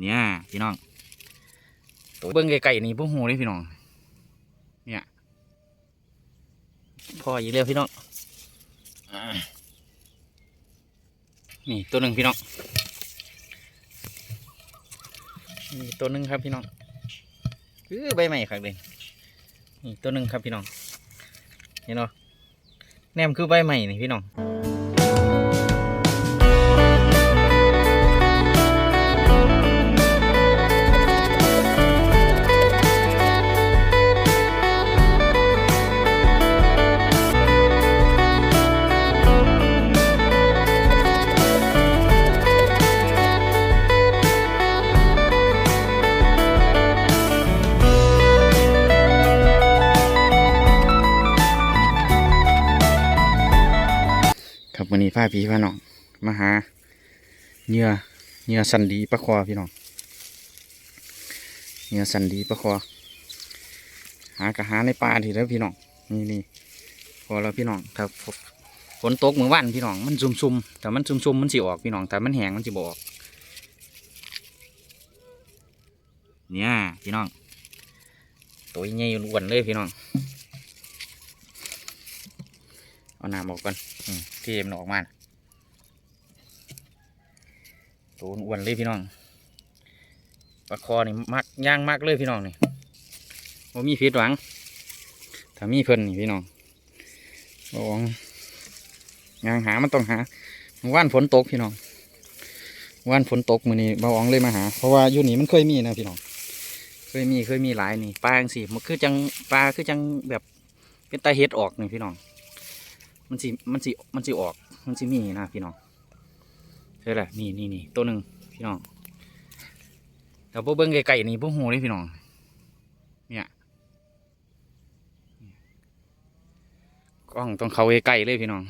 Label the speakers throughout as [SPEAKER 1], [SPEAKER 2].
[SPEAKER 1] เนี่ยพี่น้อง ตัวเบิ้งไกลๆนี่พวกหูเลยพี่น้อง เนี่ย พออีกแล้วพี่น้องอ่านี่ตัวหนึ่งพี่น้อง นี่ตัวหนึ่งครับพี่น้องคือใบใหม่ครับเลยนี่ตัวหนึ่งครับพี่น้อง เห็นเนาะแนมคือใบใหม่นี่พี่น้องันนี้พาพี่พาน้องมาหาเหยื่อเหยื่อสันดีปลาคอพี่น้องเหยื่อสันดีปลาคอ หากระหาในป่าทีแล้วพี่น้องนี่นี่พอแล้วพี่น้องถ้าฝนตกเมื่อวานพี่น้องมันซุ่มซุมๆแต่มันซุ่มซุมๆมันสิออกพี่น้องแต่มันแห้งมันสิบออกเนี่ยพี่น้องตัวใหญ่อ้วนเลยพี่น้อง เอาน้ำออกก่อนอืมที่มันออกมาน่ะตัวอ้วนเลยพี่น้องปลาคอนี่มักย่างมากเลยพี่น้องนี่ว่ามีพิษหวังถ้ามีเพิ่นนี่พี่น้องระวังย่างหามันต้องหาว่านฝนตกพี่น้องว่านฝนตกมือนี้บ่าวองเลยมาหา เพราะว่าอยู่นี่มันเคยมีนะพี่น้องเคยมีเคยมีหลายนี่ปลาจังสิมันคือจังปลาคือจังแบบเป็นตาเฮ็ดออกนี่พี่น้อง มันสิมันสิมันสิออก มันสิมีนะพี่น้องใช่แหละนี่นี่นี่ตัวหนึ่งพี่น้องแต่พวกเบิ้งไก่ๆนี่พวกหูเลยพี่น้อง เนี่ยกล้องต้องเข้าไกลๆเลยพี่น้อง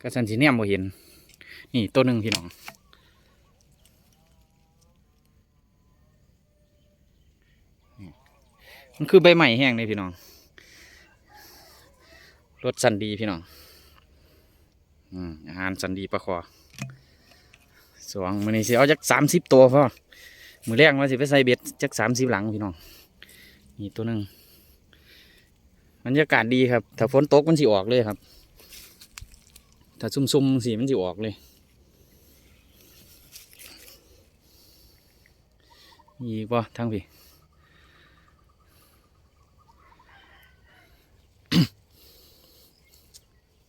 [SPEAKER 1] ก็สันสิเนี่ยบ่เห็น นี่ตัวหนึ่งพี่น้องมันคือใบใหม่แห้งเลยพี่น้อง รสสันดีพี่น้องอืมอาหารสันดีปลาคอสวงมือนี้สิเอาจักสามสิบตัวพ่อมือแรกว่าสิไปใส่เบ็ดจักสามสิบหลังพี่น้องนี่ตัวหนึ่งบรรยากาศดีครับ ถ้าฝนตกมันสิออกเลยครับ ถ้าซุ่มๆสีมันสิออกเลยมีอีกป่ทั้งพี่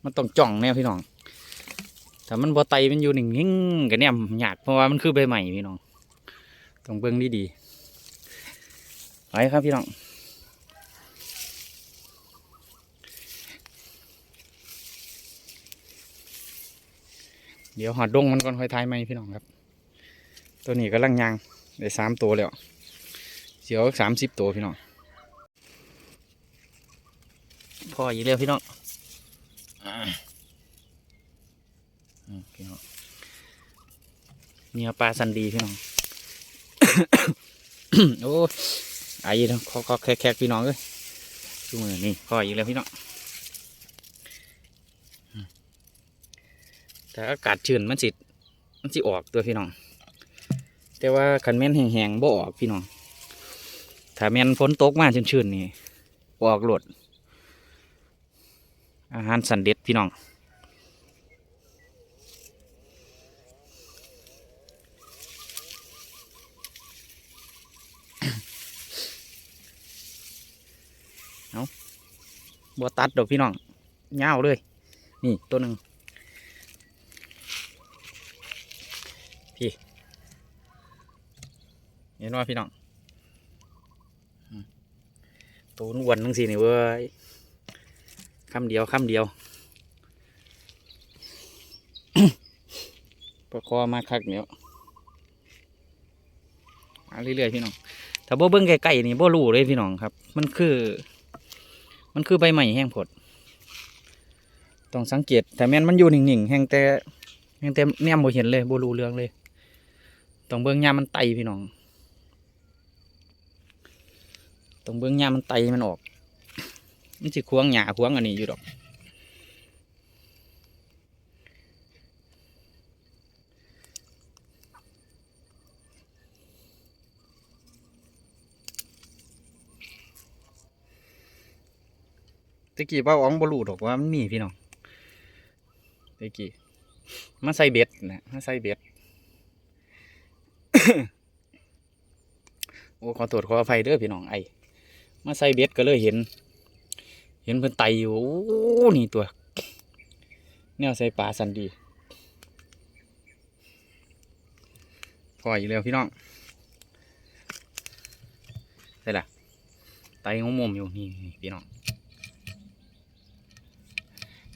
[SPEAKER 1] มันต้องจ่องแนวพี่น้องถ้ามันบ่ไตมันอยู่หนิ่งๆกันเนี่ยยากเพราะว่ามันคือใบใหม่พี่น้องต้องเบิ่งดีๆไปครับพี่น้องเดี๋ยวหอดดงมันก่อนค่อยทายไหมพี่น้องครับ ตัวนี้ก็ลังยางได้สามตัวแล้วเสียวสามสิบตัวพี่น้องพออีกแล้วพี่น้อง พี่น้องเนี่ยปลาสันดีพี่น้องโอ้ยไอ้เนาะขอขอแคกพี่น้องเลยดูมือนี่พออีกแล้วพี่น้องแต่อากาศชื้นมันสิมันสิออกตัวพี่น้อง แต่ว่าคันแม่นแห้งๆบ่ออกพี่น้องถ้าแม่นฝนตกมาชื้นๆนี่บ่ออกโหลด อาหารสันเด็ดพี่น้อง เอาบัวตัดดอกพี่น้องเงาเลย นี่ตัวหนึ่งพี่เห็นว่าพี่น้องตัวอ้วนทั้งสีนี่เว้ย คำเดียวคำเดียวประคอมาคักเดียวมาเรื่อยๆพี่น้องถ้าบ่เบิ้งไกลๆนี่บ่รู้เลยพี่น้องครับ มันคือ มันคือใบใหม่แห้งผด ต้องสังเกตแต่แม่นมันอยู่หนิ่งๆแห้งแต่แห้งแต่แนมบ่เห็นเลยบ่รู้เรื่องเลย ต้องเบิ้งยามมันไตพี่น้องต้องเบิ้งยามมันไตมันออก มันจะควงหยาควงอันนี้อยู่ดอกตะกี้ป้าอ๋องบลูดอกว่ามันมีพี่น้องตะกี้มาใส่เบ็ดนะมาใส่เบ็ด โอ้ขอตรวจขอไฟเด้อพี่น้องไอมาใส่เบ็ดก็เลยเห็น เห็นเพิ่นไตอยู่โอ้นี่ตัวแนวใส่ปลาสันดีพออยู่แล้วพี่น้องใส่ละไตงมๆอยู่นี่พี่น้อง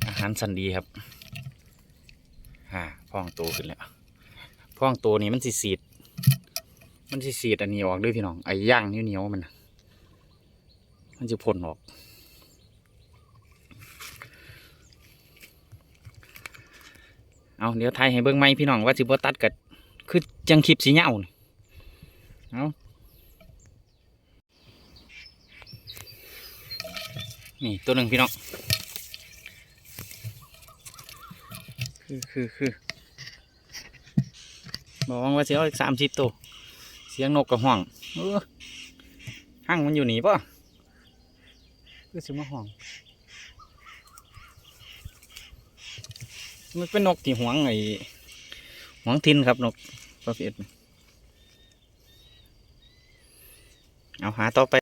[SPEAKER 1] อาหารสันดีครับอ่าพ่องโตขึ้นแล้วพ่องโตนี่มันสิสีด มันสิสีดอันนี้ออกด้วยพี่น้องไอ้ย่างเหนียวๆมันมันจะพ่นออก เอาเดี๋ยวไทยให้เบิ่งไหมพี่น้องว่าสิบ่ตัดกัดคือจังคลิปสีเหย้านี่เอานี่ตัวหนึ่งพี่น้อง คือคือคือบอกว่าสิเอาอีกสามสิบตัวเสียงนกกับห้องเออห้างมันอยู่หนีป่ะคือสิมาห้อง มันเป็นนกที่หวงไอ้หวงทินครับนกประเภทเอาหาต่อไป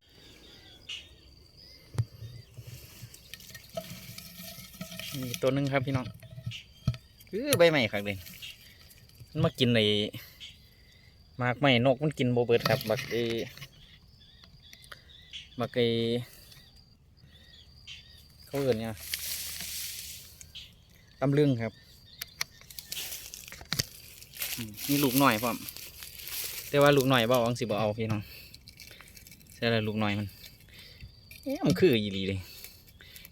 [SPEAKER 1] นี่ตัวหนึงครับพี่น้องคือใบใหม่ครับเลยมันมากินในมากไม่นกมันกินโบเบิดครับ บักไอ้บักไอ้เขาเอื่นเนี่ยตำลึงครับ อืมมีลูกหน่อยพร้อมแต่ว่าลูกหน่อยบ่เอาสิบ่เอาพี่น้องใช่แล้วลูกหน่อยมันเอ๊ะมันคืออีหลีเลย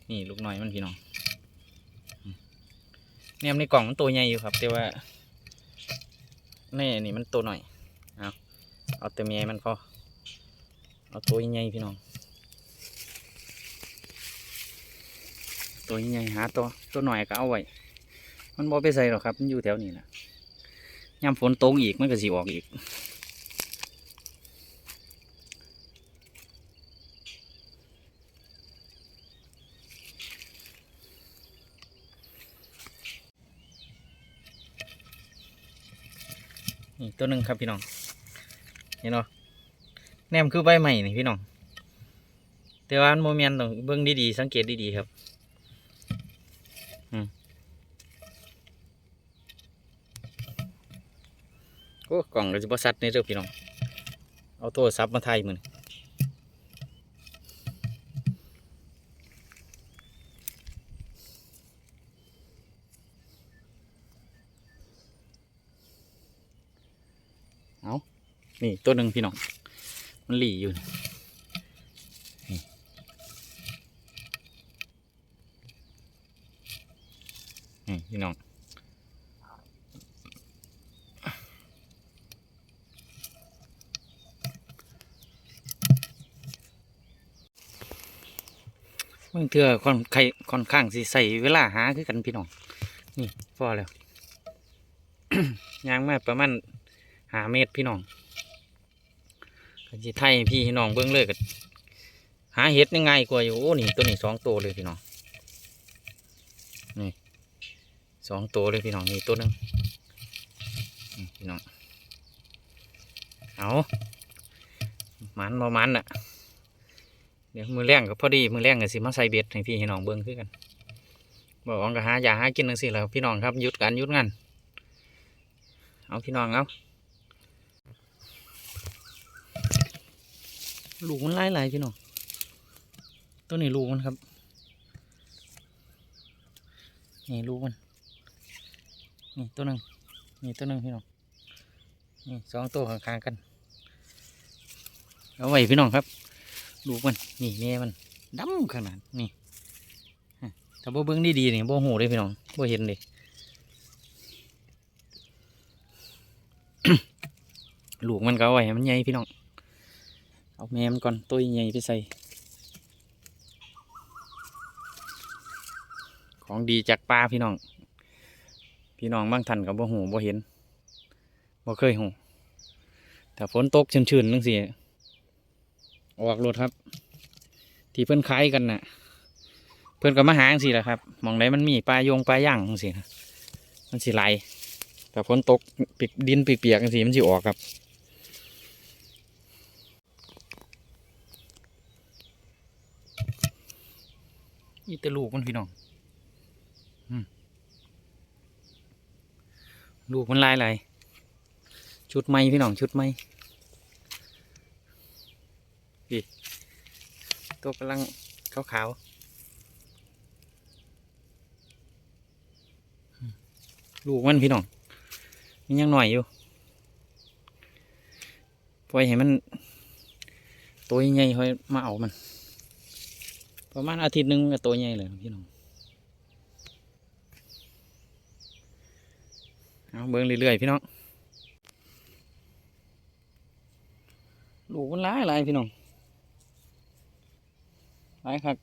[SPEAKER 1] นี่ลูกหน่อยมันพี่น้องเนี่ยในกล่องมันตัวใหญ่อยู่ครับ แต่ว่าในอันนี่มันตัวหน่อยเอาเอาแต่เมียมันพอเอาตัวใหญ่พี่น้องตัวใหญ่หาตัวตัวหน่อยก็เอาไว้มันบ่ไปใส่หรอกครับ มันอยู่แถวนี้นะ ยามฝนตกอีกมันก็สิออกอีก นี่ตัวหนึ่งครับพี่น้องเห็นเนาะแนมคือใบใหม่นี่พี่น้อง แต่ว่าโมเมนต์ต้องเบิ่งดีๆสังเกตดีๆครับ โอ้กล่องเราจะบสัตในเรื่องพี่น้อง เอาโทรศัพท์มาไทยมือนเอานี่ตัวหนึ่งพี่น้อง มันหลีอยู่นี่นี่พี่น้อง บางเทื่อค่อนไข่ค่อนข้างสิใส่เวลาหาคือกันพี่น้อง นี่พอแล้วยางมาประมาณหาเมตรพี่น้องก็สิไทยพี่น้องเบิ้งเลยกันหาเห็ดยังไงกว่าอยู่โอ้นี่ตัวนี้สองตัวเลยพี่น้องนี่สองตัวเลยพี่น้องนี่ตัวหนึงพี่น้องเอามันประมันอะ เดี๋ยวมือแรงก็พอดีมือแรงก็สิมาใส่เบ็ดให้พี่ให้น้องเบิ้งคือกันบอกว่าก็หาอยากหากินจังสิแล้วพี่น้องครับยุดกันยุดงานเอาพี่น้องเอาลูกมันไล่ไล่พี่น้องตัวนี้ลูกมันครับนี่ลูกมันนี่ตัวหนึ่งนี่ตัวหนึ่งพี่น้องนี่สองตัวข้างๆกันเอาไว้พี่น้องครับ ลูกมัน นี่แม่มันดำขนาดนี่ถ้าบ่เบิ่งดีๆนี่บ่หูเลยพี่น้องบ่เห็นเลยลูกมันก็เอาไว้ให้มันใหญ่พี่น้อง เอาแม่มันก่อนตัวใหญ่ไปใส่ ของดีจากปลาพี่น้อง พี่น้องบางท่านก็บ่หูบ่เห็นบ่เคยหูแต่ฝนตกชื้นๆนึงสิ ออกรถครับ ที่เพิ่อนขายกันน่ะ เพื่อนก็มาหาจังสิแหละครับมองไหนมันมีปลายงปลาย่างจังสินะมันสิไหลแต่ฝนตกปีกดินเปียกๆจังสิมันสิออกครับนี่แต่ลูกมันพี่น้องลูกมันลายไหลายชุดไม้พี่น้องชุดไม้ พี่ตัวกำลังขาวๆอืมลูกมันพี่น้องมันยังหน่อยอยู่ปล่อยให้มัน ตัวใหญ่ค่อยมาเอามัน ประมาณอาทิตย์หนึงก็ตัวใหญ่เลยพี่น้องเอาเบิ้งเรื่อยๆพี่น้องลูกมันหลายหลายพี่น้อง หลายครับ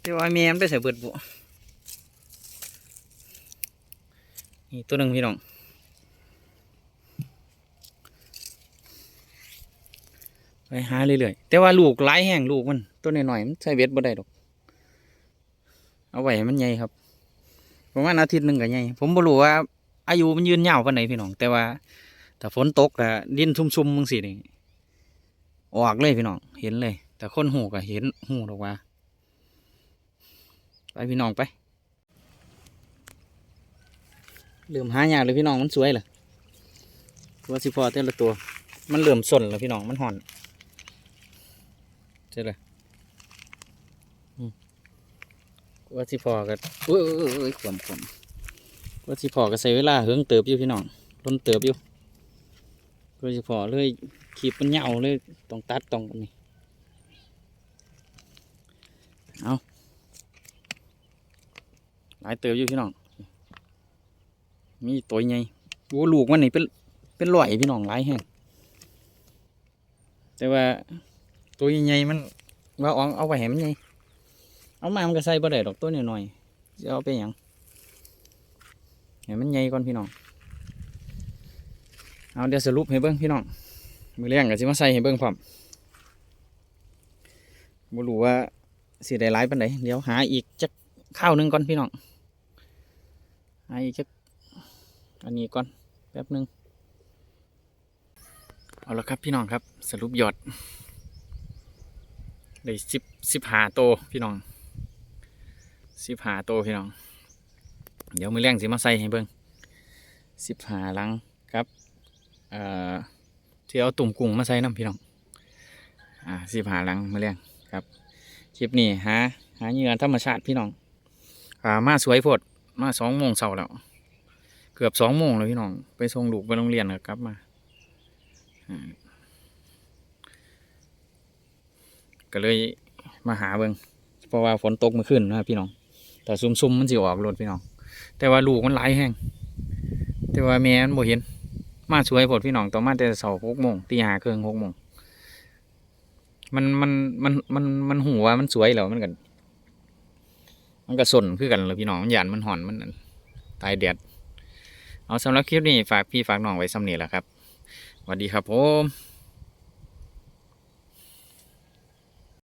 [SPEAKER 1] แต่ว่าแม่มันไปใส่เบิดบุนี่ตัวหนึ่งพี่น้องไปหาเรื่อยๆแต่ว่าลูกหลายแห้งลูกมันตัวน้อยๆมันใส่เบ็ดบ่ได้ดอก เอาไว้ให้มันใหญ่ครับประมาณอาทิตย์หนึ่งก็ใหญ่ผมบ่รู้ว่าอายุมันยืนยาวปานไหนพี่น้อง แต่ว่าถ้าฝนตกก็ดินชุ่มๆมึงสินี่ ออกเลยพี่น้อง เห็นเลย แต่คนหูก็เห็นหูดอกว่า ไปพี่น้องไปเริ่มหายากเลยพี่น้องมันสวยเหรอตัวสิพอแต่ละตัว มันเริ่มสนแล้วพี่น้องมันห่อนใช่เลยว่าสิพอกันเอ้ยเอ้ยเอ้ยขวมขวมว่าสิพอก็ใช้เวลาเฮิงเติบอยู่พี่น้องต้นเติบอยู่ว่าสิพอเลย ขีบมันเหยาเลยต้องตัดต้องนนี้เอาหลายเติบอยู่พี่น้อง มีตัวใหญ่โอ้ลูกมันนี่เป็นเป็นร้อยพี่น้องหลายแห้งแต่ว่าตัวใหญ่มันว่าเอาเอาไปให้มันใหญ่เอามามันก็ใส่บ่ได้ดอกตัวหน้อยๆจะเอาไปยังให้มันใหญ่ก่อนพี่น้อง เอาเดี๋ยวสรุปให้เบิ่งพี่น้อง มือเลี้ยงก็สิมาใส่ให้เบิ่งพร้อมบ่รู้ว่าสิได้หลายปานใดเดี๋ยวหาอีกจักข้าวหนึงก่อนพี่น้องหาอีกจักอันนี้ก่อนแป๊บหนึงเอาละครับพี่น้องครับสรุปยอดได้สิบสิบหาโตพี่น้องสิบหาโตพี่น้อง เดี๋ยวมือแรงสิมาใส่ให้เบิ่งสิบหาลังครับเอ่อ ที่เอาตุ่มกุ้งมาใส่น้ำพี่น้อง อ่าสิบหาลังมือแรงครับ คลิปนี้หาหาเหยื่อธรรมชาติพี่น้อง อ่ามาสวยโพดมาสองโมงเสาร์แล้ว เกือบสองโมงแล้วพี่น้อง ไปส่งลูกไปโรงเรียนแล้วกลับมาอ่าก็เลยมาหาเบิงเพราะว่าฝนตกเมื่อคืนนะพี่น้อง แต่ซุ่มๆมันสิออกรถพี่น้อง แต่ว่าลูกมันหลายแห้งแต่ว่าแม่มันบ่เห็น มาสวยผดพี่น้องต่อมาแต่เสาหกโมงตีหาเครื่องหกโมงมันมันมันมันมันหูว่ามันสวยเหรอมันกัน มันก็สนคือกันเลยพี่น้องมันหยานมันห่อนมันตายแดดเอาสำหรับคลิปนี้ฝากพี่ฝากน้องไว้สำเนีแหละครับสวัสดีครับผม